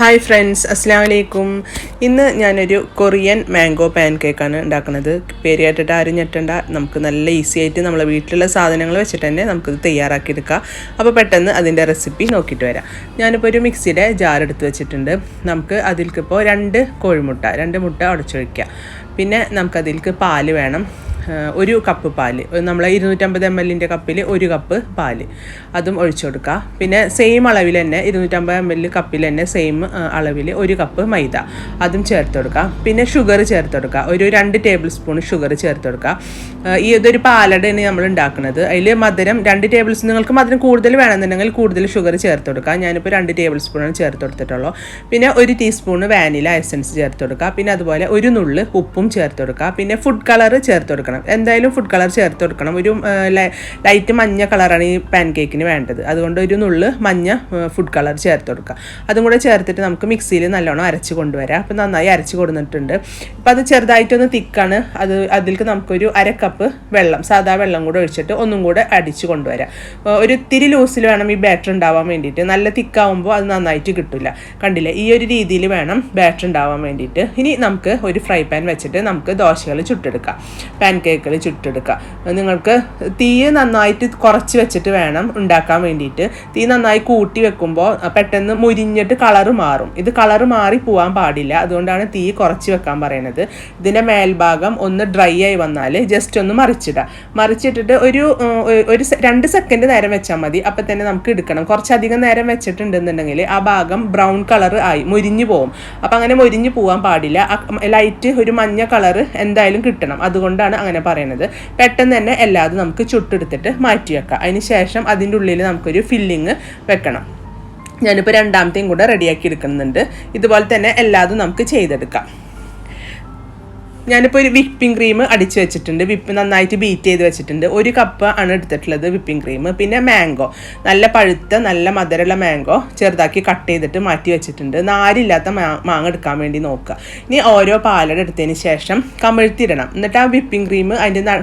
Hi friends അസ്സാം വലൈക്കും ഇന്ന് ഞാനൊരു കൊറിയൻ മാംഗോ പാൻ കേക്കാണ് ഉണ്ടാക്കുന്നത്. പേര് ആരും ഞെട്ടണ്ട. നമുക്ക് നല്ല ഈസി ആയിട്ട് നമ്മളെ വീട്ടിലുള്ള സാധനങ്ങൾ വെച്ചിട്ട് തന്നെ നമുക്കിത് തയ്യാറാക്കിയെടുക്കാം. അപ്പോൾ പെട്ടെന്ന് അതിന്റെ റെസിപ്പി നോക്കിയിട്ട് വരാം. ഞാനിപ്പോൾ ഒരു മിക്സിയുടെ ജാർ എടുത്ത് വെച്ചിട്ടുണ്ട്. നമുക്ക് അതിൽക്കിപ്പോൾ രണ്ട് കോഴിമുട്ട രണ്ട് മുട്ട ഉടച്ചൊഴിക്കുക പിന്നെ നമുക്കതിൽക്ക് പാൽ വേണം. ഒരു കപ്പ് പാൽ. നമ്മളെ ഇരുന്നൂറ്റമ്പത് എം എല്ലിന്റെ കപ്പിൽ ഒരു കപ്പ് പാൽ. അതും ഒഴിച്ചു കൊടുക്കുക. പിന്നെ സെയിം അളവിൽ തന്നെ ഇരുന്നൂറ്റമ്പത് എം എൽ കപ്പിൽ തന്നെ സെയിം അളവിൽ ഒരു കപ്പ് മൈദ. അതും ചേർത്ത് കൊടുക്കുക. പിന്നെ ഷുഗർ ചേർത്ത് കൊടുക്കുക. ഒരു രണ്ട് ടേബിൾ സ്പൂൺ ഷുഗർ ചേർത്ത് കൊടുക്കുക. ഈ ഇതൊരു പാലടയാണ് നമ്മൾ ഉണ്ടാക്കുന്നത്. അതിൽ മധുരം രണ്ട് ടേബിൾ സ്പൂൺ നിങ്ങൾക്ക് മധുരം കൂടുതൽ വേണമെന്നുണ്ടെങ്കിൽ കൂടുതൽ ഷുഗർ ചേർത്ത് കൊടുക്കുക. ഞാനിപ്പോൾ രണ്ട് ടേബിൾ സ്പൂണാണ് ചേർത്ത് കൊടുത്തിട്ടുള്ളൂ. പിന്നെ ഒരു ടീസ്പൂൺ വാനില എസൻസ് ചേർത്ത് കൊടുക്കുക. പിന്നെ അതുപോലെ ഒരു നുള്ള് ഉപ്പും ചേർത്ത് കൊടുക്കുക. പിന്നെ ഫുഡ് കളർ ചേർത്ത് കൊടുക്കണം. എന്തായാലും ഫുഡ് കളർ ചേർത്ത് കൊടുക്കണം. ഒരു ലൈറ്റ് മഞ്ഞ കളറാണ് ഈ പാൻ കേക്കിന് വേണ്ടത്. അതുകൊണ്ട് ഒരു നുള്ള് മഞ്ഞ ഫുഡ് കളർ ചേർത്ത് കൊടുക്കുക. അതും കൂടെ ചേർത്തിട്ട് നമുക്ക് മിക്സിയിൽ നല്ലോണം അരച്ച് കൊണ്ടുവരാം. അപ്പോൾ നന്നായി അരച്ച് കൊടുത്തിട്ടുണ്ട് ഇപ്പോൾ അത് ചെറുതായിട്ടൊന്ന് തിക്കാണ്. അത് അതിലേക്ക് നമുക്കൊരു അര കപ്പ് വെള്ളം സാധാ വെള്ളം കൂടെ ഒഴിച്ചിട്ട് ഒന്നും കൂടെ അടിച്ച് കൊണ്ടുവരാം. ഒരു ഇത്തിരി ലൂസിൽ വേണം ഈ ബാറ്റർ ഉണ്ടാവാൻ വേണ്ടിയിട്ട്. നല്ല തിക്കാവുമ്പോൾ അത് നന്നായിട്ട് കിട്ടില്ല കണ്ടില്ലേ? ഈ ഒരു രീതിയിൽ വേണം ബാറ്റർ ഉണ്ടാവാൻ വേണ്ടിയിട്ട്. ഇനി നമുക്ക് ഒരു ഫ്രൈ പാൻ വെച്ചിട്ട് നമുക്ക് ദോശകൾ ചുട്ടെടുക്കാം. പാൻ കേക്കുകൾ ചുട്ടെടുക്കുക. നിങ്ങൾക്ക് തീ നന്നായിട്ട് കുറച്ച് വെച്ചിട്ട് വേണം ഉണ്ടാക്കാൻ വേണ്ടിയിട്ട്. തീ നന്നായി കൂട്ടി വെക്കുമ്പോൾ പെട്ടെന്ന് മുരിഞ്ഞിട്ട് കളറ് മാറും. ഇത് കളറ് മാറി പോകാൻ പാടില്ല. അതുകൊണ്ടാണ് തീ കുറച്ച് വെക്കാൻ പറയണത്. ഇതിന്റെ മേൽഭാഗം ഒന്ന് ഡ്രൈ ആയി വന്നാൽ ജസ്റ്റ് ഒന്ന് മറിച്ചിടുക. മറിച്ചിട്ടിട്ട് ഒരു ഒരു രണ്ട് സെക്കൻഡ് നേരം വെച്ചാൽ മതി. അപ്പം തന്നെ നമുക്ക് എടുക്കണം. കുറച്ചധികം നേരം വെച്ചിട്ടുണ്ടെന്നുണ്ടെങ്കിൽ ആ ഭാഗം ബ്രൗൺ കളർ ആയി മുരിഞ്ഞു പോകും അപ്പം അങ്ങനെ മുരിഞ്ഞു പോകാൻ പാടില്ല. ലൈറ്റ് ഒരു മഞ്ഞ കളർ എന്തായാലും കിട്ടണം. അതുകൊണ്ടാണ് അങ്ങനെ പറയുന്നത് പെട്ടെന്ന് തന്നെ എല്ലാതും നമുക്ക് ചുട്ടെടുത്തിട്ട് മാറ്റി വെക്കാം. അതിന് ശേഷം അതിന്റെ ഉള്ളിൽ നമുക്കൊരു ഫില്ലിങ് വെക്കണം. ഞാനിപ്പോൾ രണ്ടാമത്തെയും കൂടെ റെഡിയാക്കി എടുക്കുന്നുണ്ട്. ഇതുപോലെ തന്നെ എല്ലാതും നമുക്ക് ചെയ്തെടുക്കാം. ഞാനിപ്പോൾ ഒരു വിപ്പിംഗ് ക്രീം അടിച്ച് വെച്ചിട്ടുണ്ട്. വിപ്പ് നന്നായിട്ട് ബീറ്റ് ചെയ്ത് വെച്ചിട്ടുണ്ട്. ഒരു കപ്പ് ആണ് എടുത്തിട്ടുള്ളത് വിപ്പിംഗ് ക്രീം. പിന്നെ മാംഗോ. നല്ല പഴുത്ത നല്ല മധുരമുള്ള മാംഗോ ചെറുതാക്കി കട്ട് ചെയ്തിട്ട് മാറ്റി വെച്ചിട്ടുണ്ട്. നാരില്ലാത്ത മാങ്ങ എടുക്കാൻ വേണ്ടി നോക്കുക. ഇനി ഓരോ പാലട എടുത്തതിന് ശേഷം കമിഴ്ത്തിയിടണം എന്നിട്ട് ആ വിപ്പിംഗ് ക്രീം അതിന്റെ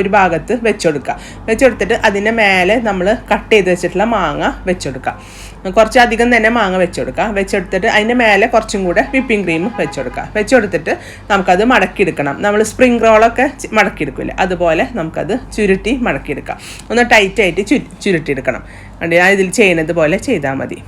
ഒരു ഭാഗത്ത് വെച്ചെടുക്കുക. വെച്ചെടുത്തിട്ട് അതിന്റെ മേലെ നമ്മൾ കട്ട് ചെയ്ത് വെച്ചിട്ടുള്ള മാങ്ങ വെച്ചെടുക്കുക. കുറച്ചധികം തന്നെ മാങ്ങ വെച്ചെടുക്കുക വെച്ചെടുത്തിട്ട് അതിന്റെ മേലെ കുറച്ചും കൂടെ വിപ്പിംഗ് ക്രീം വെച്ചെടുക്കുക വെച്ചെടുത്തിട്ട് നമുക്കത് മടക്കിയെടുക്കണം. നമ്മൾ സ്പ്രിംഗ് റോളൊക്കെ മടക്കിയെടുക്കില്ല? അതുപോലെ നമുക്കത് ചുരുട്ടി മടക്കിയെടുക്കാം. ഒന്ന് ടൈറ്റായിട്ട് ചു ചുരുട്ടിയെടുക്കണം. കണ്ടില്ല? ഞാൻ ഇതിൽ ചെയ്യുന്നത് പോലെ ചെയ്താൽ മതി.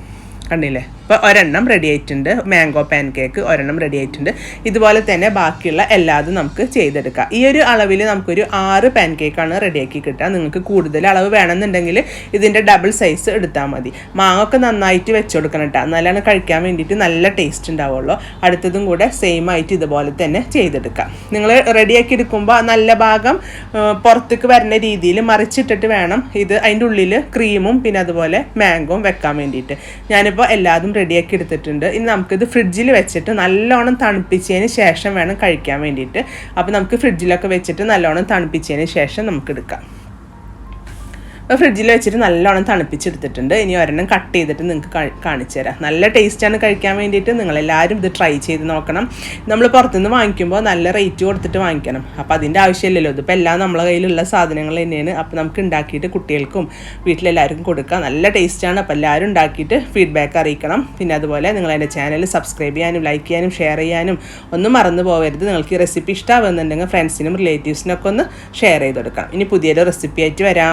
കണ്ടില്ലേ? ഇപ്പോൾ ഒരെണ്ണം റെഡി ആയിട്ടുണ്ട്. മാംഗോ പാൻ കേക്ക് ഒരെണ്ണം റെഡി ആയിട്ടുണ്ട്. ഇതുപോലെ തന്നെ ബാക്കിയുള്ള എല്ലാതും നമുക്ക് ചെയ്തെടുക്കാം. ഈ ഒരു അളവിൽ നമുക്കൊരു ആറ് പാൻ കേക്കാണ് റെഡിയാക്കി കിട്ടുക. നിങ്ങൾക്ക് കൂടുതൽ അളവ് വേണമെന്നുണ്ടെങ്കിൽ ഇതിന്റെ ഡബിൾ സൈസ് എടുത്താൽ മതി. മാങ്ങൊക്കെ നന്നായിട്ട് നന്നായിട്ട് വെച്ചുകൊടുക്കണം കേട്ടോ എന്നാലാണ് കഴിക്കാൻ വേണ്ടിയിട്ട് നല്ല ടേസ്റ്റ് ഉണ്ടാവുള്ളൂ. അടുത്തതും കൂടെ സെയിം ആയിട്ട് ഇതുപോലെ തന്നെ ചെയ്തെടുക്കാം. നിങ്ങൾ റെഡിയാക്കി എടുക്കുമ്പോൾ നല്ല ഭാഗം പുറത്തേക്ക് വരുന്ന രീതിയിൽ മറിച്ചിട്ടിട്ട് വേണം. ഇത് അതിന്റെ ഉള്ളിൽ ക്രീമും പിന്നെ അതുപോലെ മാംഗോം വെക്കാൻ വേണ്ടിയിട്ട്. ഞാനിപ്പോൾ എല്ലാതും റെഡിയാക്കി എടുത്തിട്ടുണ്ട്. ഇനി നമുക്കിത് ഫ്രിഡ്ജിൽ വെച്ചിട്ട് നല്ലോണം തണുപ്പിച്ചതിന് ശേഷം വേണം കഴിക്കാൻ വേണ്ടിയിട്ട്. അപ്പോൾ നമുക്ക് ഫ്രിഡ്ജിലൊക്കെ വെച്ചിട്ട് നല്ലോണം തണുപ്പിച്ചതിന് ശേഷം നമുക്ക് എടുക്കാം ഫ്രിഡ്ജിൽ വെച്ചിട്ട് നല്ലോണം തണുപ്പിച്ചെടുത്തിട്ടുണ്ട്. ഇനി ഒരെണ്ണം കട്ട് ചെയ്തിട്ട് നിങ്ങൾക്ക് കാണിച്ചു തരാം. നല്ല ടേസ്റ്റാണ് കഴിക്കാൻ വേണ്ടിയിട്ട് നിങ്ങളെല്ലാവരും ഇത് ട്രൈ ചെയ്ത് നോക്കണം. നമ്മൾ പുറത്തുനിന്ന് വാങ്ങിക്കുമ്പോൾ നല്ല റേറ്റ് കൊടുത്തിട്ട് വാങ്ങിക്കണം. അപ്പോൾ അതിന്റെ ആവശ്യമില്ലല്ലോ. ഇതിപ്പോൾ എല്ലാം നമ്മളെ കയ്യിലുള്ള സാധനങ്ങൾ തന്നെയാണ്. അപ്പോൾ നമുക്ക് ഉണ്ടാക്കിയിട്ട് കുട്ടികൾക്കും വീട്ടിലെല്ലാവർക്കും കൊടുക്കാം. നല്ല ടേസ്റ്റാണ് അപ്പോൾ എല്ലാവരും ഉണ്ടാക്കിയിട്ട് ഫീഡ്ബാക്ക് അറിയിക്കണം. പിന്നെ അതുപോലെ നിങ്ങൾ എന്റെ ചാനൽ സബ്സ്ക്രൈബ് ചെയ്യാനും ലൈക്ക് ചെയ്യാനും ഷെയർ ചെയ്യാനും ഒന്നും മറന്നു പോകരുത് നിങ്ങൾക്ക് ഈ റെസിപ്പി ഇഷ്ടമാവുന്നുണ്ടെങ്കിൽ ഫ്രണ്ട്സിനും റിലേറ്റീവ്സിനൊക്കെ ഒന്ന് ഷെയർ ചെയ്ത് കൊടുക്കാം. ഇനി പുതിയൊരു റെസിപ്പി ആയിട്ട് വരാം.